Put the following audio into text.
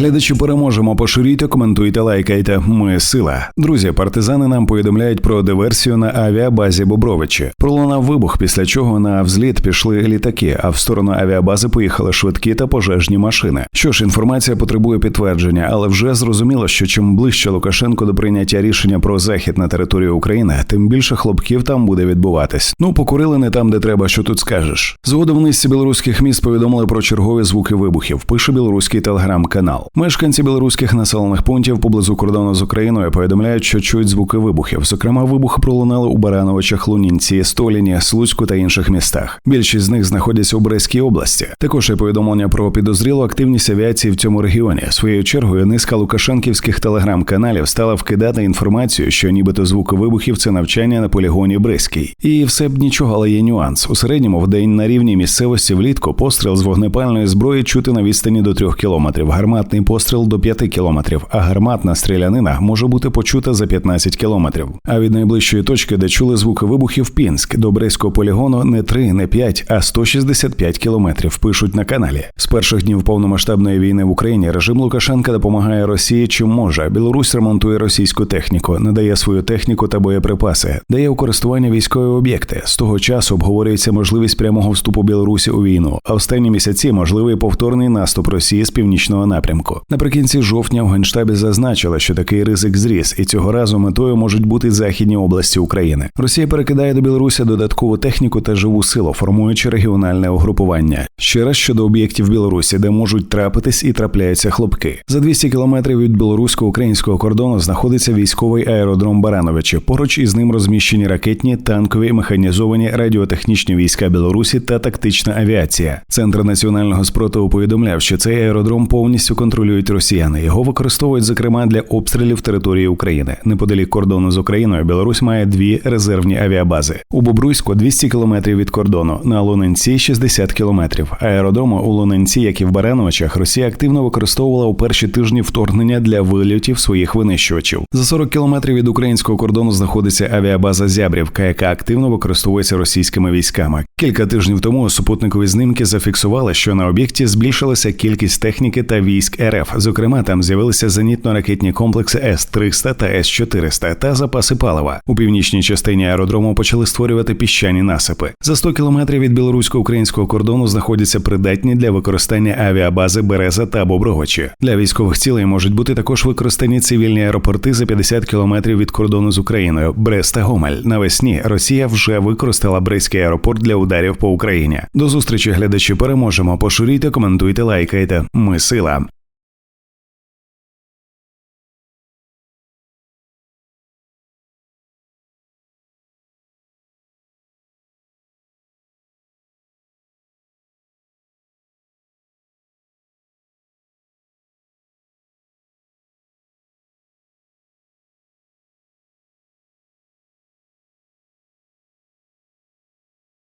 Глядачі переможемо. Поширюйте, коментуйте, лайкайте. Ми сила. Друзі, партизани нам повідомляють про диверсію на авіабазі Бобровичі. Пролунав вибух, після чого на взліт пішли літаки, а в сторону авіабази поїхали швидкі та пожежні машини. Що ж, інформація потребує підтвердження, але вже зрозуміло, що чим ближче Лукашенко до прийняття рішення про захід на територію України, тим більше хлопків там буде відбуватись. Ну покурили не там, де треба. Що тут скажеш? Згодом низці білоруських міст повідомили про чергові звуки вибухів. Пише білоруський телеграм-канал. Мешканці білоруських населених пунктів поблизу кордону з Україною повідомляють, що чують звуки вибухів. Зокрема, вибухи пролунали у Барановичах, Лунінці, Століні, Слуцьку та інших містах. Більшість з них знаходяться у Брестській області. Також є повідомлення про підозрілу активність авіації в цьому регіоні. Своєю чергою низка лукашенківських телеграм-каналів стала вкидати інформацію, що нібито звуки вибухів це навчання на полігоні Брестський. І все б нічого, але є нюанс. У середньому в день на рівні місцевості влітку постріл з вогнепальної зброї чути на відстані до трьох кілометрів. Гарматний постріл до 5 кілометрів, а гарматна стрілянина може бути почута за 15 кілометрів. А від найближчої точки, де чули звуки вибухів, Пінськ до Брестського полігону не 3, не 5, а 165 кілометрів. Пишуть на каналі. З перших днів повномасштабної війни в Україні режим Лукашенка допомагає Росії чим може. Білорусь ремонтує російську техніку, надає свою техніку та боєприпаси, дає у користування військові об'єкти. З того часу обговорюється можливість прямого вступу Білорусі у війну. А останні місяці можливий повторний наступ Росії з північного напрямку. Наприкінці жовтня в генштабі зазначили, що такий ризик зріс, і цього разу метою можуть бути західні області України. Росія перекидає до Білорусі додаткову техніку та живу силу, формуючи регіональне угрупування. Ще раз щодо об'єктів Білорусі, де можуть трапитись і трапляються хлопки. За 200 кілометрів від білорусько-українського кордону знаходиться військовий аеродром Барановичі. Поруч із ним розміщені ракетні, танкові, механізовані радіотехнічні війська Білорусі та тактична авіація. Центр національного спротиву повідомляв, що цей аеродром повністю контролюють росіяни. Його використовують зокрема для обстрілів території України. Неподалік кордону з Україною Білорусь має дві резервні авіабази. У Бобруйську 200 кілометрів від кордону, на Луненці 60 кілометрів. Аеродрому у Луненці, як і в Барановичах, Росія активно використовувала у перші тижні вторгнення для вильотів своїх винищувачів. За 40 кілометрів від українського кордону знаходиться авіабаза Зябрівка, яка активно використовується російськими військами. Кілька тижнів тому супутникові знімки зафіксували, що на об'єкті збільшилася кількість техніки та військ РФ. Зокрема, там з'явилися зенітно-ракетні комплекси С-300 та С-400 та запаси палива. У північній частині аеродрому почали створювати піщані насипи. За 100 кілометрів від білорусько-українського кордону знаходяться придатні для використання авіабази Береза та Бобровичі. Для військових цілей можуть бути також використані цивільні аеропорти за 50 кілометрів від кордону з Україною. Брест та Гомель. Навесні Росія вже використала Брестський аеропорт для ударів по Україні. До зустрічі глядачі переможемо. Поширюйте, коментуйте, лайкайте. Ми сила.